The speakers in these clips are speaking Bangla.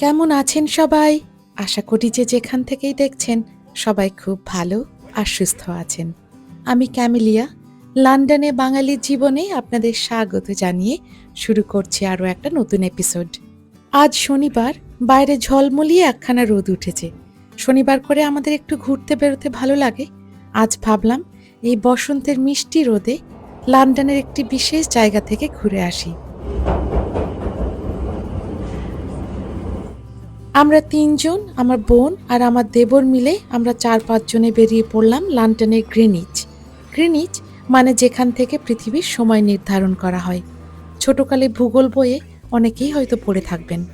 কেমন আছেন সবাই? আশা করি যে যেখান থেকেই দেখছেন, সবাই খুব ভালো আর সুস্থ আছেন। আমি ক্যামেলিয়া, লন্ডনে বাঙালির জীবনে আপনাদের স্বাগত জানিয়ে শুরু করছি আরও একটা নতুন এপিসোড। আজ শনিবার, বাইরে ঝলমলিয়ে একখানা রোদ উঠেছে। শনিবার করে আমাদের একটু ঘুরতে বেরোতে ভালো লাগে। আজ ভাবলাম, এই বসন্তের মিষ্টি রোদে লন্ডনের একটি বিশেষ জায়গা থেকে ঘুরে আসি। আমরা তিনজন, আমার বোন আর আমার দেবর মিলে আমরা চার পাঁচজনে বেরিয়ে পড়লাম লন্ডনের গ্রিনিচ। গ্রিনিচ মানে যেখান থেকে পৃথিবীর সময় নির্ধারণ করা হয়। ছোটকালে ভূগোল বইয়ে অনেকেই হয়তো পড়ে থাকবেন।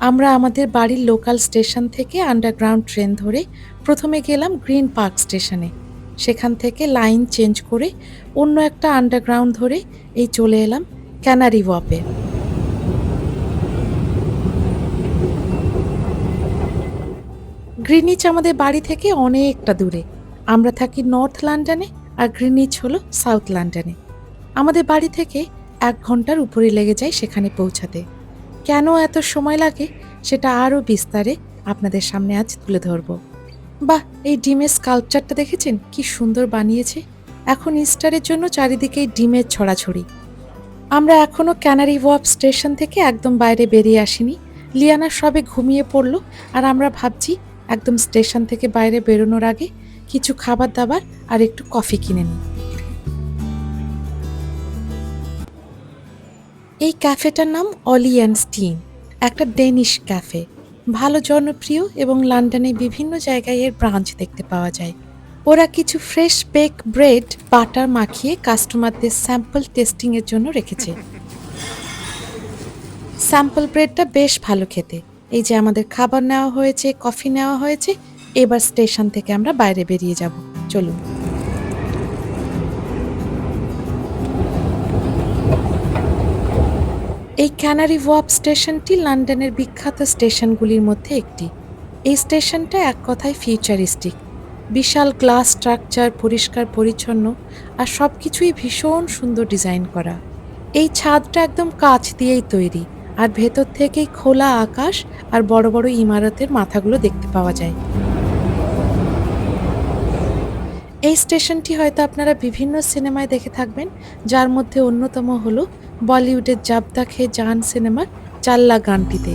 আমরা আমাদের বাড়ির লোকাল স্টেশন থেকে আন্ডারগ্রাউন্ড ট্রেন ধরে প্রথমে গেলাম গ্রিন পার্ক স্টেশনে। সেখান থেকে লাইন চেঞ্জ করে অন্য একটা আন্ডারগ্রাউন্ড ধরে এই চলে এলাম ক্যানারি ওয়াপে। গ্রিনিচ আমাদের বাড়ি থেকে অনেকটা দূরে। আমরা থাকি নর্থ লন্ডনে আর গ্রিনিচ হলো সাউথ লন্ডনে। আমাদের বাড়ি থেকে এক ঘণ্টার উপরে লেগে যায় সেখানে পৌঁছাতে। কেন এত সময় লাগে? সেটা আরও বিস্তারে আপনাদের সামনে আজ তুলে ধরব। বাহ, এই ডিমের স্কাল্পচারটা দেখেছেন? কি সুন্দর বানিয়েছে। এখন ইস্টারের জন্য চারিদিকেই ডিমের ছড়াছড়ি। আমরা এখনও ক্যানারি ওয়াপ স্টেশন থেকে একদম বাইরে বেরিয়ে আসিনি। লিয়ানা সবে ঘুমিয়ে পড়ল আর আমরা ভাবছি একদম স্টেশন থেকে বাইরে বেরোনোর আগে কিছু খাবার দাবার আর একটু কফি কিনে নিই। এই ক্যাফেটার নাম অলি অ্যান্ড স্টিন একটা ডেনিশ ক্যাফে। ভালো জনপ্রিয় এবং লন্ডনে বিভিন্ন জায়গায় এর ব্রাঞ্চ দেখতে পাওয়া যায়। ওরা কিছু ফ্রেশ বেক ব্রেড, বাটার মাখিয়ে কাস্টমারদের স্যাম্পল টেস্টিংয়ের জন্য রেখেছে। স্যাম্পল ব্রেডটা বেশ ভালো খেতে। এই যে আমাদের খাবার নেওয়া হয়েছে, কফি নেওয়া হয়েছে, এবার স্টেশন থেকে আমরা বাইরে বেরিয়ে যাব। চলুন। এই ক্যানারি ওয়াপ স্টেশনটি লন্ডনের বিখ্যাত স্টেশনগুলির মধ্যে একটি। এই স্টেশনটা এক কথায় ফিউচারিস্টিক। বিশাল গ্লাস স্ট্রাকচার, পরিষ্কার, পরিচ্ছন্ন আর সব কিছুই ভীষণ সুন্দর ডিজাইন করা। এই ছাদটা একদম কাচ দিয়েই তৈরি আর ভেতর থেকেই খোলা আকাশ আর বড় বড় ইমারতের মাথাগুলো দেখতে পাওয়া যায়। এই স্টেশনটি হয়তো আপনারা বিভিন্ন সিনেমায় দেখে থাকবেন, যার মধ্যে অন্যতম হলো বলিউডের জাবদা খে জান সিনেমার চাল্লা গানটিতে।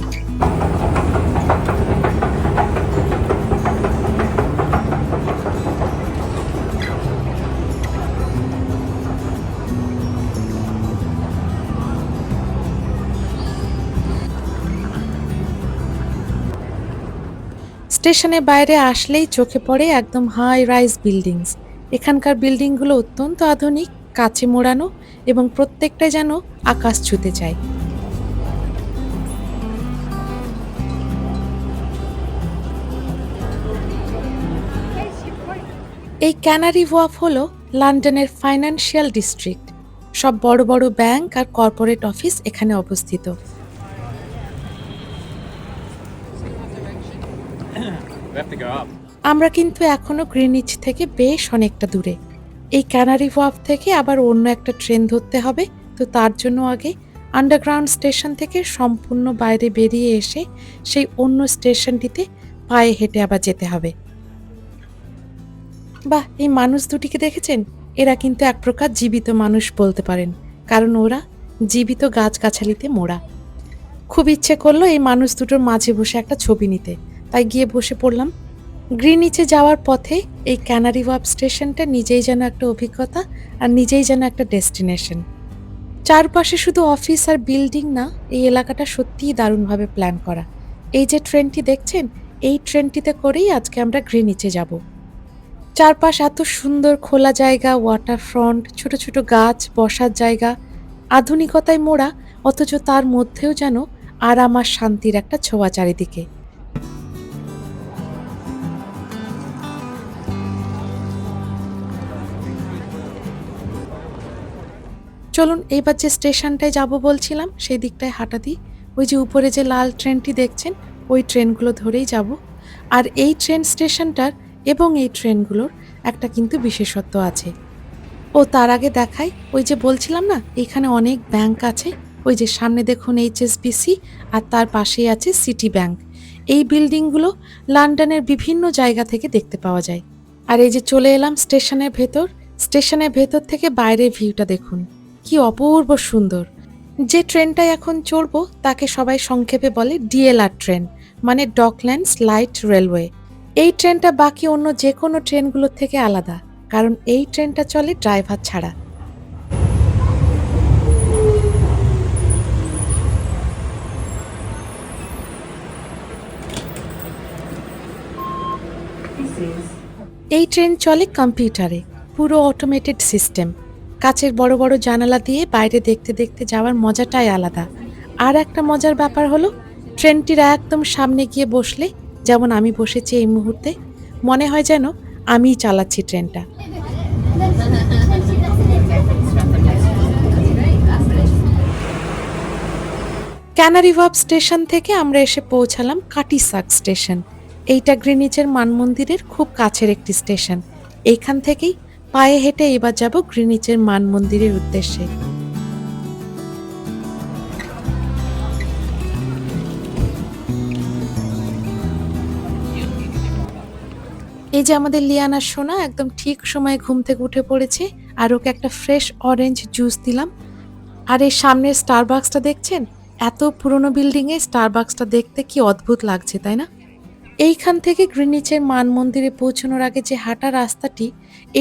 স্টেশনের বাইরে আসলেই চোখে পড়ে একদম হাই রাইজ বিল্ডিংস এখানকার বিল্ডিংগুলো অত্যন্ত আধুনিক কাছে মোড়ানো এবং প্রত্যেকটা যেন আকাশ ছুতে চায়। এই ক্যানারি ওয়াফ হলো লন্ডনের ফাইন্যান্সিয়াল ডিস্ট্রিক্ট। সব বড় বড় ব্যাংক আর কর্পোরেট অফিস এখানে অবস্থিত. আমরা কিন্তু এখনও গ্রিনিচ থেকে বেশ অনেকটা দূরে। এই ক্যানারি ওয়াফ থেকে আবার অন্য একটা ট্রেন ধরতে হবে। তো তার জন্য আগে আন্ডারগ্রাউন্ড স্টেশন থেকে সম্পূর্ণ বাইরে বেরিয়ে এসে সেই অন্য স্টেশনটিতে পায়ে হেঁটে আবার যেতে হবে। বাহ, এই মানুষ দুটিকে দেখেছেন? এরা কিন্তু এক প্রকার জীবিত মানুষ বলতে পারেন, কারণ ওরা জীবিত গাছগাছালিতে মোড়া। খুব ইচ্ছে করল এই মানুষ দুটোর মাঝে বসে একটা ছবি নিতে। তাই গিয়ে বসে পড়লাম। গ্রিনিচে যাওয়ার পথে এই ক্যানারি ওয়াপ স্টেশনটা নিজেই যেন একটা অভিজ্ঞতা আর নিজেই যেন একটা ডেস্টিনেশন। চারপাশে শুধু অফিস আর বিল্ডিং না, এই এলাকাটা সত্যিই দারুণভাবে প্ল্যান করা। এই যে ট্রেনটি দেখছেন, এই ট্রেনটিতে করেই আজকে আমরা গ্রিনিচে যাব। চারপাশ এত সুন্দর খোলা জায়গা ওয়াটার ফ্রন্ট ছোট ছোট গাছ, বসার জায়গা, আধুনিকতায় মোড়া, অথচ তার মধ্যেও যেন আরাম আর শান্তির একটা ছোঁয়া চারিদিকে। চলুন, এইবার যে স্টেশনটায় যাব বলছিলাম, সেই দিকটায় হাঁটা দিই। ওই যে উপরে যে লাল ট্রেনটি দেখছেন, ওই ট্রেনগুলো ধরেই যাব। আর এই ট্রেন স্টেশনটার এবং এই ট্রেনগুলোর একটা কিন্তু বিশেষত্ব আছে। ও তার আগে দেখাই, ওই যে বলছিলাম না, এখানে অনেক ব্যাংক আছে। ওই যে সামনে দেখুন এইচএসবিসি আর তার পাশেই আছে সিটি ব্যাংক। এই বিল্ডিংগুলো লন্ডনের বিভিন্ন জায়গা থেকে দেখতে পাওয়া যায়। আর এই যে চলে এলাম স্টেশনের ভেতর স্টেশনের ভেতর থেকে বাইরের ভিউটা দেখুন। কি অপূর্ব সুন্দর। যে ট্রেনটায় এখন চড়বো, তাকে সবাই সংক্ষেপে বলে ডিএলআর ট্রেন মানে ডকল্যান্ডস লাইট রেলওয়ে। এই ট্রেনটা বাকি অন্য যে কোনো ট্রেনগুলোর থেকে আলাদা, কারণ এই ট্রেনটা চলে ড্রাইভার ছাড়া। এই ট্রেন চলে কম্পিউটারে, পুরো অটোমেটেড সিস্টেম কাচের বড় বড় জানালা দিয়ে বাইরে দেখতে দেখতে যাওয়ার মজাটাই আলাদা। আর একটা মজার ব্যাপার হলো, ট্রেনটির একদম সামনে গিয়ে বসলে, যেমন আমি বসেছি এই মুহূর্তে, মনে হয় যেন আমিই চালাচ্ছি ট্রেনটা। ক্যানারি ওয়াব স্টেশন থেকে আমরা এসে পৌঁছালাম কাটিসাক স্টেশন। এইটা গ্রিনিচের মানমন্দিরের খুব কাছের একটি স্টেশন। এইখান থেকেই পায়ে হেঁটে এবার যাব গ্রিনিচের মান মন্দিরের উদ্দেশ্যে। এই যে আমাদের লিয়ানা সোনা, একদম ঠিক সময়ে ঘুম থেকে উঠে পড়েছে আর ওকে একটা ফ্রেশ অরেঞ্জ জুস দিলাম। আর এই সামনের স্টারবাক্সটা দেখছেন? এত পুরনো বিল্ডিংয়ে স্টারবাক্সটা দেখতে কি অদ্ভুত লাগছে, তাই না? এইখান থেকে গ্রিনিচের মান মন্দিরে পৌঁছানোর আগে যে হাঁটা রাস্তাটি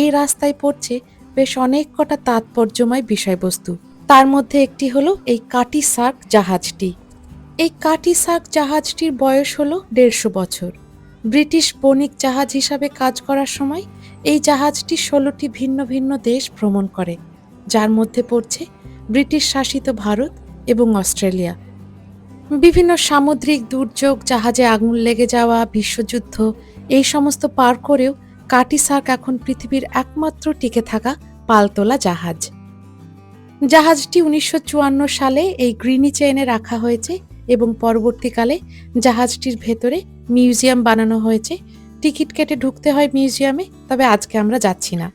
এই রাস্তায় পড়ছে বেশ অনেক কটা তাৎপর্যময় বিষয়বস্তু। তার মধ্যে একটি হলো এই কাটি সার্ক জাহাজটি। এই কাটি সার্ক জাহাজটির বয়স হলো দেড়শো বছর। ব্রিটিশ বণিক জাহাজ হিসাবে কাজ করার সময় এই জাহাজটি ষোলোটি ভিন্ন ভিন্ন দেশ ভ্রমণ করে, যার মধ্যে পড়ছে ব্রিটিশ শাসিত ভারত এবং অস্ট্রেলিয়া। বিভিন্ন সামুদ্রিক দুর্যোগ, জাহাজে আগুন লেগে যাওয়া, বিশ্বযুদ্ধ, এই সমস্ত পার করেও কাটি সার্ক এখন পৃথিবীর একমাত্র টিকে থাকা পালতোলা জাহাজ। জাহাজটি উনিশশো চুয়ান্ন সালে এই গ্রিনি চেনে রাখা হয়েছে এবং পরবর্তীকালে জাহাজটির ভেতরে মিউজিয়াম বানানো হয়েছে। টিকিট কেটে ঢুকতে হয় মিউজিয়ামে, তবে আজকে আমরা যাচ্ছি না।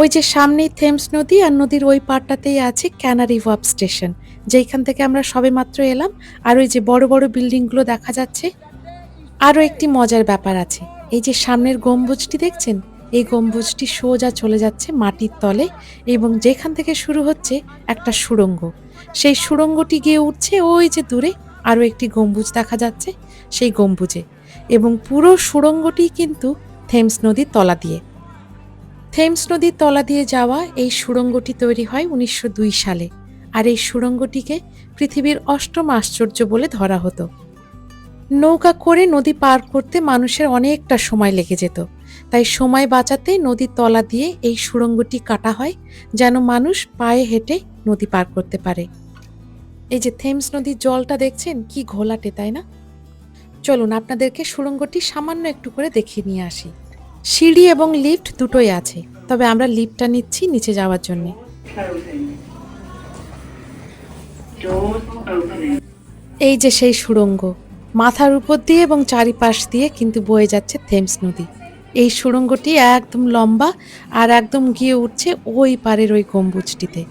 ওই যে সামনেই থেমস নদী আর নদীর ওই পাড়টাতেই আছে ক্যানারি ওয়াব স্টেশন যেখান থেকে আমরা সবেমাত্র এলাম, আর ওই যে বড় বড় বিল্ডিংগুলো দেখা যাচ্ছে। আরও একটি মজার ব্যাপার আছে, এই যে সামনের গম্বুজটি দেখছেন? এই গম্বুজটি সোজা চলে যাচ্ছে মাটির তলে এবং যেখান থেকে শুরু হচ্ছে একটা সুড়ঙ্গ। সেই সুড়ঙ্গটি গিয়ে উঠছে ওই যে দূরে আরও একটি গম্বুজ দেখা যাচ্ছে, সেই গম্বুজে। এবং পুরো সুড়ঙ্গটি কিন্তু থেমস নদীর তলা দিয়ে। থেমস নদীর তলা দিয়ে যাওয়া এই সুড়ঙ্গটি তৈরি হয় উনিশশো দুই সালে, আর এই সুড়ঙ্গটিকে পৃথিবীর অষ্টম আশ্চর্য বলে ধরা হতো। নৌকা করে নদী পার করতে মানুষের অনেকটা সময় লেগে যেত, তাই সময় বাঁচাতে নদীর তলা দিয়ে এই সুড়ঙ্গটি কাটা হয় যেন মানুষ পায়ে হেঁটে নদী পার করতে পারে। এই যে থেমস নদীর জলটা দেখছেন, কি ঘোলাটে, তাই না? চলুন আপনাদেরকে সুড়ঙ্গটি সামান্য একটু করে দেখিয়ে নিয়ে আসি। সিঁড়ি এবং লিফট দুটোই আছে, তবে আমরা লিফটটা নিচ্ছি নিচে যাওয়ার জন্যে. এই যে সেই সুড়ঙ্গ, মাথার উপর দিয়ে এবং চারিপাশ দিয়ে কিন্তু বয়ে যাচ্ছে থেমস নদী। এই সুড়ঙ্গটি একদম লম্বা আর একদম গিয়ে উঠছে ওই পারের ওই গম্বুজটিতে।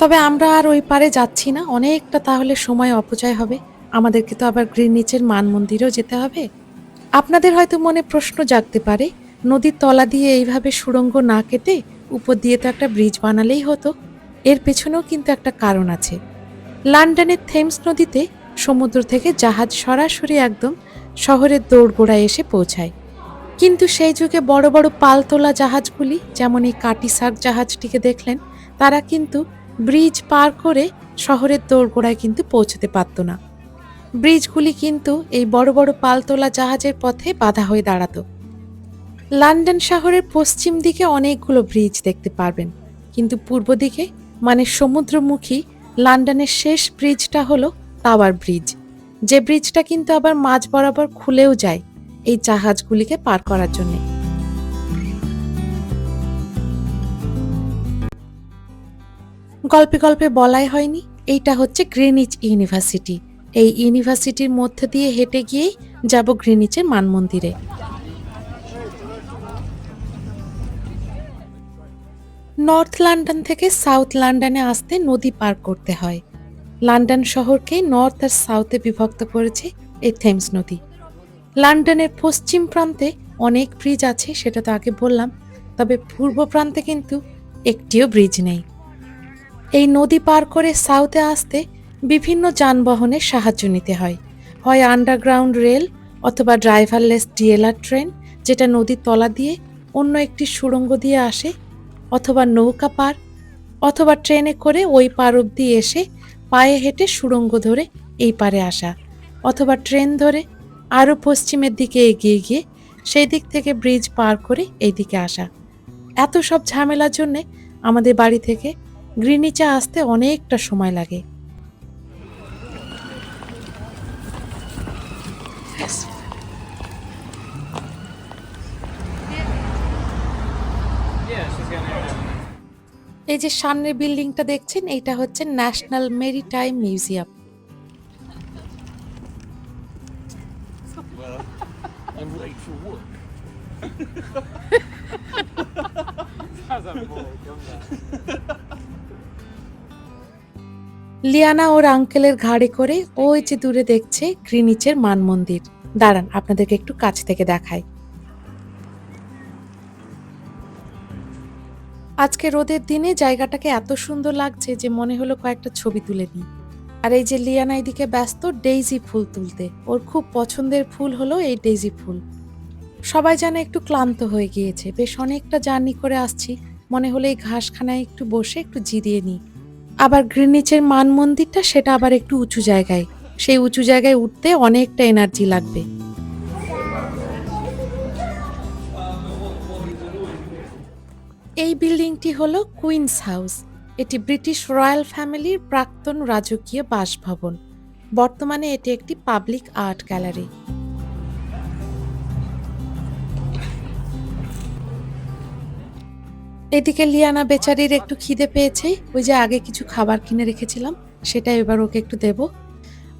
তবে আমরা আর ওই পারে যাচ্ছি না, অনেকটা তাহলে সময় অপচয় হবে। আমাদেরকে তো আবার গ্রিনিচের মান মন্দিরেও যেতে হবে। আপনাদের হয়তো মনে প্রশ্ন জাগতে পারে নদীর তলা দিয়ে এইভাবে সুড়ঙ্গ না কেটে উপর দিয়ে তো একটা ব্রিজ বানালেই হতো। এর পেছনেও কিন্তু একটা কারণ আছে। লন্ডনের থেমস নদীতে সমুদ্র থেকে জাহাজ সরাসরি একদম শহরের দৌড়গোড়ায় এসে পৌঁছায়। কিন্তু সেই যুগে বড় বড় পালতোলা জাহাজগুলি, যেমন এই কাটিসার্ক জাহাজটিকে দেখলেন, তারা কিন্তু ব্রিজ পার করে শহরের দৌড়গোড়ায় কিন্তু পৌঁছতে পারতো না। ব্রিজগুলি কিন্তু এই বড় বড় পালতোলা জাহাজের পথে বাধা হয়ে দাঁড়াতো। লন্ডন শহরের পশ্চিম দিকে অনেকগুলো ব্রিজ দেখতে পারবেন। কিন্তু পূর্ব দিকে মানে সমুদ্রমুখী, লন্ডনের শেষ ব্রিজটা হলো টাওয়ার ব্রিজ। যে ব্রিজটা কিন্তু আবার মাঝ বরাবর খুলেও যায় এই জাহাজগুলিকে পার করার জন্য। গল্পে গল্পে বলাই হয়নি, এইটা হচ্ছে গ্রিনিচ ইউনিভার্সিটি। এই ইউনিভার্সিটির মধ্যে দিয়ে হেঁটে গিয়েই যাব গ্রিনিচের মানমন্দিরে। নর্থ লন্ডন থেকে সাউথ লন্ডনে আসতে নদী পার করতে হয়। লন্ডন শহরকে নর্থ আর সাউথে বিভক্ত করেছে এই থেমস নদী। লন্ডনের পশ্চিম প্রান্তে অনেক ব্রিজ আছে, সেটা তো আগে বললাম, তবে পূর্ব প্রান্তে কিন্তু একটিও ব্রিজ নেই। এই নদী পার করে সাউথে আসতে বিভিন্ন যানবাহনের সাহায্য নিতে হয়। হয় আন্ডারগ্রাউন্ড রেল অথবা ড্রাইভারলেস ডিএলআর ট্রেন, যেটা নদীর তলা দিয়ে অন্য একটি সুড়ঙ্গ দিয়ে আসে অথবা নৌকা পার, অথবা ট্রেনে করে ওই পার অবধি এসে পায়ে হেঁটে সুড়ঙ্গ ধরে এই পারে আসা, অথবা ট্রেন ধরে আরও পশ্চিমের দিকে এগিয়ে গিয়ে সেই দিক থেকে ব্রিজ পার করে এই দিকে আসা। এত সব ঝামেলার জন্যে আমাদের বাড়ি থেকে গ্রিনিচে আসতে অনেকটা সময় লাগে। এই যে সামনের বিল্ডিংটা দেখছেন এটা হচ্ছে ন্যাশনাল মেরিটাইম মিউজিয়াম. লিয়ানা ওর আঙ্কেলের ঘাড়ে করে ওই যে দূরে দেখছে গ্রিনিচের মান মন্দির দাঁড়ান, আপনাদেরকে একটু কাছ থেকে দেখাই আজকে রোদের দিনে জায়গাটাকে এত সুন্দর লাগছে যে মনে হলো কয়েকটা ছবি তুলে নিই। আর এই যে লিয়ানা এদিকে ব্যস্ত ডেইজি ফুল তুলতে। ওর খুব পছন্দের ফুল হলো এই ডেইজি ফুল। সবাই যেন একটু ক্লান্ত হয়ে গিয়েছে। বেশ অনেকটা জার্নি করে আসছি। মনে হলো এই ঘাসখানায় একটু বসে একটু জিরিয়ে নিই। আবার গ্রিনিচের মান মন্দিরটা সেটা আবার একটু উঁচু জায়গায়। সেই উঁচু জায়গায় উঠতে অনেকটা এনার্জি লাগবে। এই বিল্ডিংটি হল কুইন্স হাউস। এটি ব্রিটিশ রয়্যাল ফ্যামিলির প্রাক্তন রাজকীয় বাসভবন। বর্তমানে এটি একটি পাবলিক আর্ট গ্যালারি। এদিকে লিয়ানা বেচারির একটু খিদে পেয়েছে। ওই যে আগে কিছু খাবার কিনে রেখেছিলাম, সেটা এবার ওকে একটু দেব।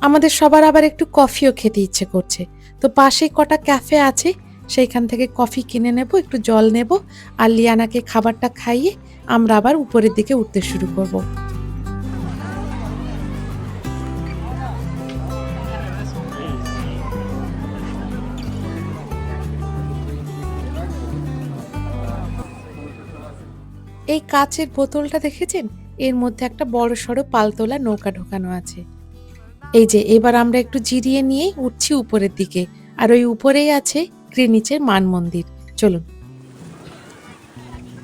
আমাদের সবার আবার একটু কফিও খেতে ইচ্ছে করছে। তো পাশেই কটা ক্যাফে আছে সেইখান থেকে কফি কিনে নেব, একটু জল নেব আর লিয়ানাকে খাবারটা খাইয়ে আমরা আবার উপরের দিকে উঠতে শুরু করব। এই কাচের বোতলটা দেখেছেন? এর মধ্যে একটা বড় সড়ো পালতোলা নৌকা ঢোকানো আছে। এই যে, এবার আমরা একটু জিরিয়ে নিয়ে উঠছি উপরের দিকে। আর ওই উপরেই আছে গ্রিনিচের মান মন্দির। চলুন।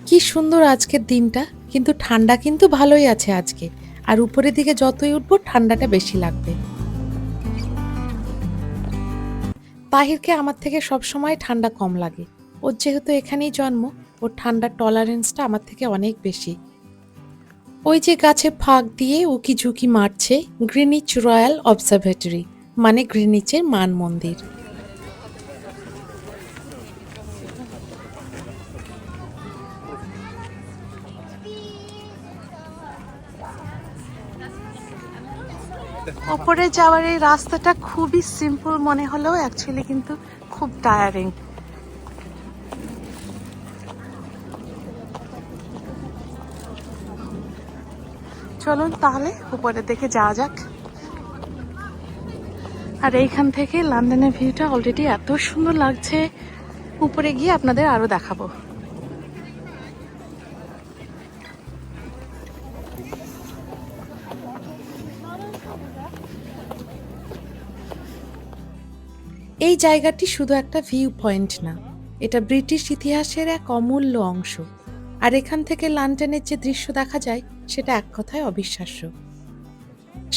কি সুন্দর আজকের দিনটা, কিন্তু ঠান্ডা কিন্তু ভালোই আছে আজকে। আর উপরের দিকে যতই উঠবো, ঠান্ডাটা বেশি লাগবে। তাহিরকে আমার থেকে সব সময় ঠান্ডা কম লাগে। ওর যেহেতু এখানেই জন্ম, ওর ঠান্ডার টলারেন্সটা আমার থেকে অনেক বেশি। ওই যে গাছে ফাঁক দিয়ে উকি ঝুঁকি মারছে গ্রিনিচ রয়্যাল অবজারভেটরি মানে গ্রিনিচের মান মন্দির। ওপরে যাওয়ার এই রাস্তাটা খুবই সিম্পল মনে হলেও অ্যাকচুয়ালি কিন্তু খুব টায়ারিং চলুন তাহলে উপরের দিকে যাওয়া যাক। আর এইখান থেকে লন্ডনের ভিউটা অলরেডি এত সুন্দর লাগছে। উপরে গিয়ে আপনাদের আরও দেখাবো। এই জায়গাটি শুধু একটা ভিউ পয়েন্ট না, এটা ব্রিটিশ ইতিহাসের এক অমূল্য অংশ। আর এখান থেকে লন্ডনের যে দৃশ্য দেখা যায়, সেটা এক কথায় অবিশ্বাস্য।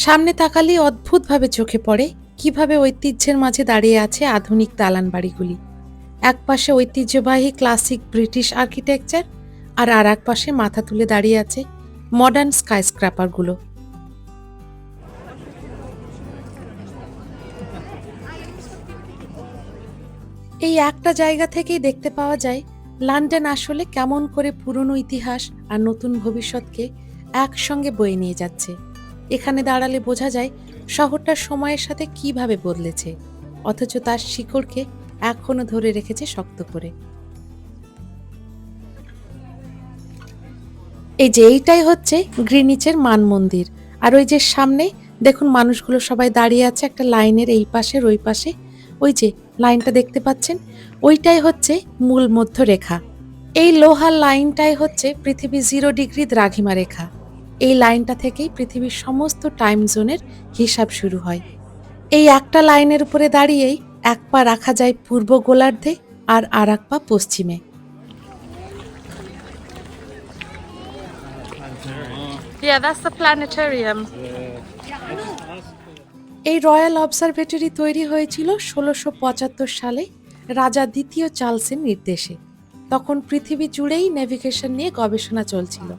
সামনে তাকালেই অদ্ভুতভাবে চোখে পড়ে কীভাবে ঐতিহ্যের মাঝে দাঁড়িয়ে আছে আধুনিক দালান বাড়িগুলি। এক পাশে ঐতিহ্যবাহী ক্লাসিক ব্রিটিশ আর্কিটেকচার আর আর এক পাশে মাথা তুলে দাঁড়িয়ে আছে মডার্ন স্কাইস্ক্র্যাপারগুলো এই একটা জায়গা থেকেই দেখতে পাওয়া যায়, লন্ডন আসলে কেমন করে পুরনো ইতিহাস আর নতুন ভবিষ্যৎকে একসঙ্গে বয়ে নিয়ে যাচ্ছে। এখানে দাঁড়ালে বোঝা যায় শহরটা সময়ের সাথে কীভাবে বদলেছে, অথচ তার শিকড়কে এখনও ধরে রেখেছে শক্ত করে। এই যে এইটাই হচ্ছে গ্রিনিচের মান মন্দির, আর ওই যে সামনে দেখুন মানুষগুলো সবাই দাঁড়িয়ে আছে একটা লাইনের এই পাশের ওই পাশে ওই যে লাইনটা দেখতে পাচ্ছেন? ওইটাই হচ্ছে মূল মধ্য রেখা এই লোহার লাইনটাই হচ্ছে পৃথিবী জিরো ডিগ্রি দ্রাঘিমা রেখা। এই লাইনটা থেকেই পৃথিবীর সমস্ত টাইম জোনের হিসাব শুরু হয়। এই একটা লাইনের উপরে দাঁড়িয়েই এক পা রাখা যায় পূর্ব গোলার্ধে আর আর এক পা পশ্চিমে। Yeah, that's the planetarium. এই রয়্যাল অবজারভেটরি তৈরি হয়েছিল ষোলোশো পঁচাত্তর সালে রাজা দ্বিতীয় চার্লসের নির্দেশে। তখন পৃথিবী জুড়েই নেভিগেশন নিয়ে গবেষণা চলছিল।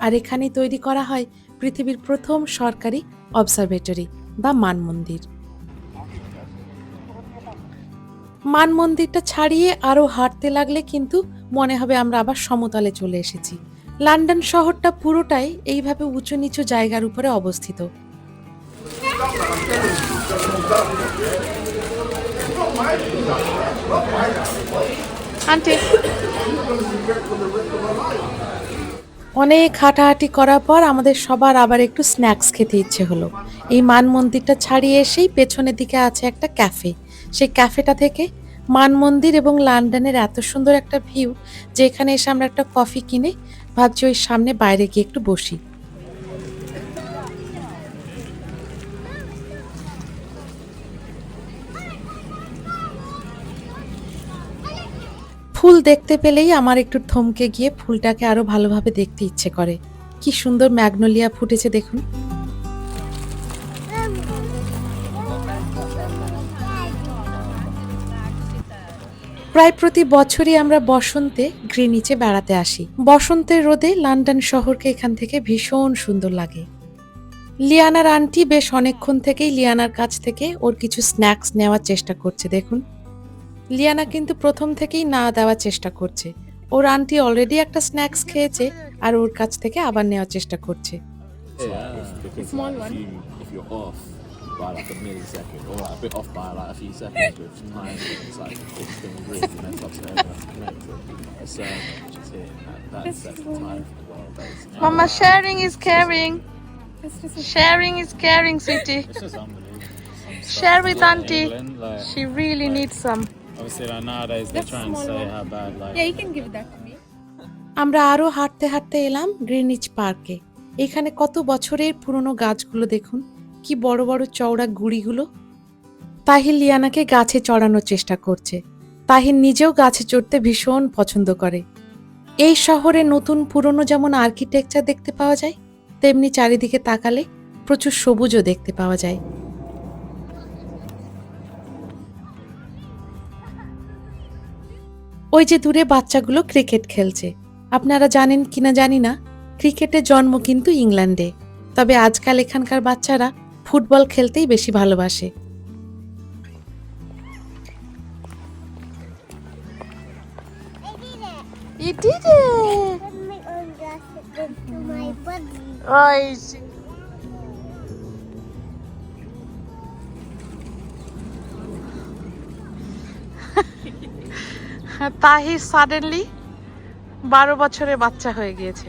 আর এখানেই তৈরি করা হয় পৃথিবীর প্রথম সরকারি অবজারভেটরি বা মানমন্দির। মান মন্দিরটা ছাড়িয়ে আরও হাঁটতে লাগলে কিন্তু মনে হবে আমরা আবার সমতলে চলে এসেছি। লন্ডন শহরটা পুরোটাই এইভাবে উঁচু নিচু জায়গার উপরে অবস্থিত। Auntie. অনেক হাঁটাহাঁটি করার পর আমাদের সবার আবার একটু স্ন্যাক্স খেতে ইচ্ছে হলো। এই মান মন্দিরটা ছাড়িয়ে এসেই পেছনের দিকে আছে একটা ক্যাফে। সেই ক্যাফেটা থেকে মান মন্দির এবং লন্ডনের এত সুন্দর একটা ভিউ যে এখানে এসে আমরা একটা কফি কিনে ভাবছি ওই সামনে বাইরে গিয়ে একটু বসি। ফুল দেখতে পেলেই আমার একটু থমকে গিয়ে ফুলটাকে আরও ভালোভাবে দেখতে ইচ্ছে করে। কি সুন্দর ম্যাগনোলিয়া ফুটেছে দেখুন। প্রায় প্রতি বছরই আমরা বসন্তে গ্রিনিচে বেড়াতে আসি। বসন্তের রোদে লন্ডন শহরকে এখান থেকে ভীষণ সুন্দর লাগে। লিয়ানার আন্টি বেশ অনেকক্ষণ থেকেই লিয়ানার কাছ থেকে ওর কিছু স্ন্যাক্স নেওয়ার চেষ্টা করছে, দেখুন। লিয়ানা কিন্তু প্রথম থেকেই না দেওয়ার চেষ্টা করছে ওর আন্টি অলরেডি একটা স্ন্যাক্স খেয়েছে আর ওর কাছ থেকে আবার নেওয়ার চেষ্টা করছে. Mama, sharing is caring. Sharing is caring, sweetie. Share with auntie. She really needs some. Obviously, like nowadays they try and say how bad like Yeah, you can give that to me. আমরা আরও হাঁটতে হাঁটতে এলাম গ্রিনিচ পার্কে এখানে কত বছরের পুরনো গাছগুলো দেখুন? কি বড় বড় চওড়া গুড়িগুলো। তাহির লিয়ানাকে গাছে চড়ানোর চেষ্টা করছে। তাহির নিজেও গাছে চড়তে ভীষণ পছন্দ করে। এই শহরে নতুন পুরনো যেমন আর্কিটেকচার দেখতে পাওয়া যায় তেমনি চারিদিকে তাকালে প্রচুর সবুজও দেখতে পাওয়া যায়। ওই যে দূরে বাচ্চাগুলো ক্রিকেট খেলছে। আপনারা জানেন কিনা জানি না ক্রিকেটের জন্ম কিন্তু ইংল্যান্ডে। তবে আজকাল এখানকার বাচ্চারা ফুটবল খেলতেই বেশি ভালোবাসে। You did it. তাহি সাডেনলি বারো বছরে বাচ্চা হয়ে গিয়েছে।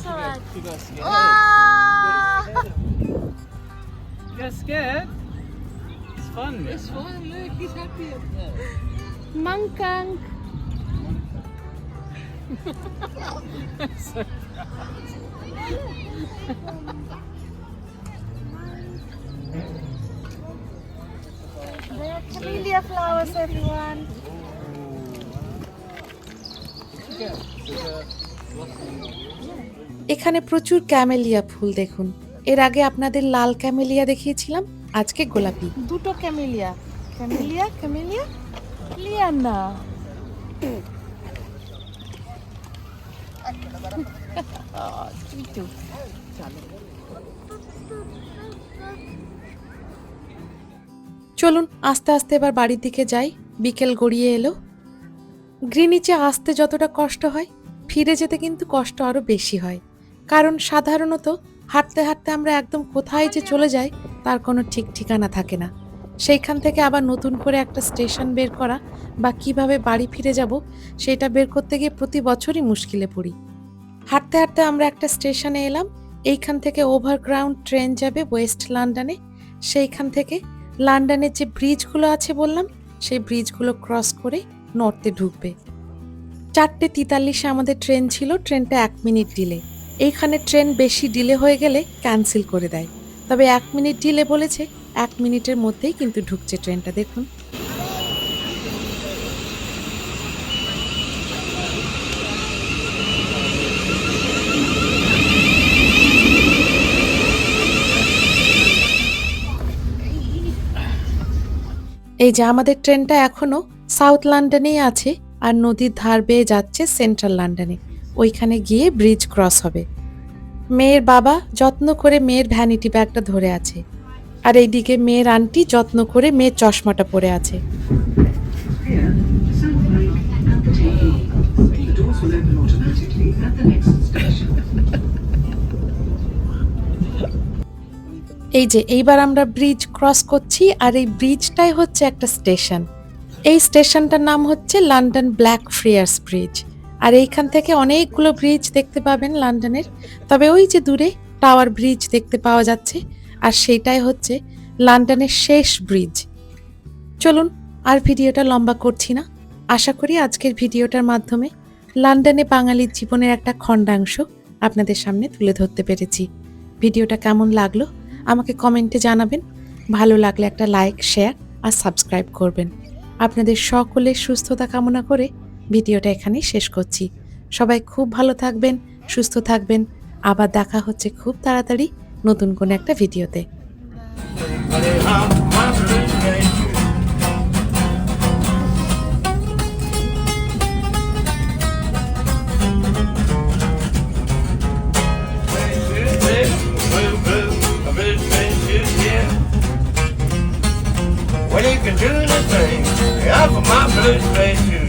Scared. You're scared? It's fun, man. It's fun, look, he's happy up there. Mankang. there are camellia flowers, everyone. Oh. Okay. এখানে প্রচুর ক্যামেলিয়া ফুল দেখুন। এর আগে আপনাদের লাল ক্যামেলিয়া দেখিয়েছিলাম আজকে গোলাপি। দুটো ক্যামেলিয়া। Camellia camellia. চলো চলুন আস্তে আস্তে এবার বাড়ির দিকে যাই। বিকেল গড়িয়ে এলো। গ্রিনিচে আসতে যতটা কষ্ট হয় ফিরে যেতে কিন্তু কষ্ট আরও বেশি হয়। কারণ সাধারণত হাঁটতে হাঁটতে আমরা একদম কোথায় যে চলে যাই, তার কোনো ঠিক ঠিকানা থাকে না। সেইখান থেকে আবার নতুন করে একটা স্টেশন বের করা বা কীভাবে বাড়ি ফিরে যাব, সেটা বের করতে গিয়ে প্রতি বছরই মুশকিলে পড়ি। হাঁটতে হাঁটতে আমরা একটা স্টেশনে এলাম, এইখান থেকে ওভারগ্রাউন্ড ট্রেন যাবে ওয়েস্ট লন্ডনে। সেইখান থেকে লন্ডনের যে ব্রিজগুলো আছে বললাম, সেই ব্রিজগুলো ক্রস করে নর্থে ঢুকবে। চারটে তিতাল্লিশে আমাদের ট্রেন ছিল, ট্রেনটা এক মিনিট ডিলে। এইখানে ট্রেন বেশি ডিলে হয়ে গেলে ক্যান্সেল করে দেয়। তবে এক মিনিট ডিলে বলেছে, এক মিনিটের মধ্যেই কিন্তু ঢুকছে ট্রেনটা, দেখুন। এই যে আমাদের ট্রেনটা এখনও সাউথ লন্ডনেই আছে, আর নদীর ধার বেয়ে যাচ্ছে সেন্ট্রাল লন্ডনে। ওইখানে গিয়ে ব্রিজ ক্রস হবে। মেয়ের বাবা যত্ন করে মেয়ের ভ্যানিটি ব্যাগটা ধরে আছে। আর এইদিকে মেয়ের আন্টি যত্ন করে মেয়ের চশমাটা পরে আছে. এই যে, এইবার আমরা ব্রিজ ক্রস করছি আর এই ব্রিজটাই হচ্ছে একটা স্টেশন এই স্টেশনটার নাম হচ্ছে লন্ডন ব্ল্যাক ফ্রিয়ার্স ব্রিজ আর এইখান থেকে অনেকগুলো ব্রিজ দেখতে পাবেন লন্ডনের তবে ওই যে দূরে টাওয়ার ব্রিজ দেখতে পাওয়া যাচ্ছে। আর সেটাই হচ্ছে লন্ডনের শেষ ব্রিজ চলুন, আর ভিডিওটা লম্বা করছি না। আশা করি আজকের ভিডিওটার মাধ্যমে লন্ডনে বাঙালির জীবনের একটা খণ্ডাংশ আপনাদের সামনে তুলে ধরতে পেরেছি। ভিডিওটা কেমন লাগল আমাকে কমেন্টে জানাবেন। ভালো লাগলে একটা লাইক শেয়ার আর সাবস্ক্রাইব করবেন। আপনাদের সকলের সুস্থতা কামনা করে ভিডিওটা এখানেই শেষ করছি। সবাই খুব ভালো থাকবেন সুস্থ থাকবেন। আবার দেখা হচ্ছে খুব তাড়াতাড়ি নতুন কোনো একটা ভিডিওতে। Well, you can do the thing. Yeah, for my blue space,